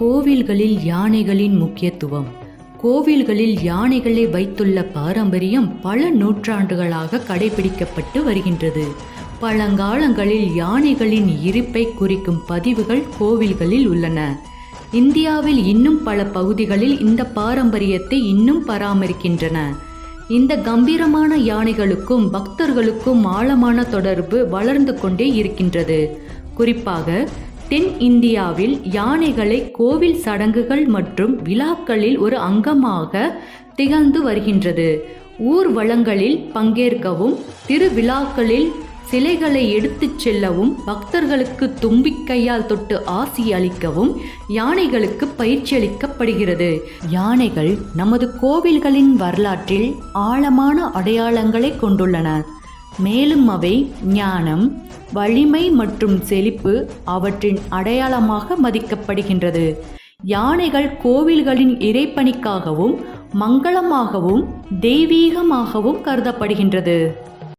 கோவில்களில் யானைகளின் முக்கியத்துவம். கோவில்களில் யானைகளை வைத்துள்ள பாரம்பரியம் பல நூற்றாண்டுகளாக கடைபிடிக்கப்பட்டு வருகின்றது. பழங்காலங்களில் யானைகளின் இருப்பை குறிக்கும் பதிவுகள் கோவில்களில் உள்ளன. இந்தியாவில் இன்னும் பல பகுதிகளில் இந்த பாரம்பரியத்தை இன்னும் பராமரிக்கின்றன. இந்த கம்பீரமான யானைகளுக்கும் பக்தர்களுக்கும் ஆழமான தொடர்பு வளர்ந்து கொண்டே இருக்கின்றது. குறிப்பாக தென் இந்தியாவில் யானைகளை கோவில் சடங்குகள் மற்றும் விழாக்களில் ஒரு அங்கமாக திகழ்ந்து வருகின்றது. ஊர்வலங்களில் பங்கேற்கவும் திருவிழாக்களில் சிலைகளை எடுத்துச் செல்லவும் பக்தர்களுக்கு தும்பிக்கையால் தொட்டு ஆசி அளிக்கவும் யானைகளுக்கு பயிற்சி அளிக்கப்படுகிறது. யானைகள் நமது கோவில்களின் வரலாற்றில் ஆழமான அடையாளங்களை கொண்டுள்ளன. மேலும் அவை ஞானம் வலிமை மற்றும் செழிப்பு அவற்றின் அடையாளமாக மதிக்கப்படுகின்றது. யானைகள் கோவில்களின் இறைப்பணிக்காகவும் மங்களமாகவும் தெய்வீகமாகவும் கருதப்படுகின்றது.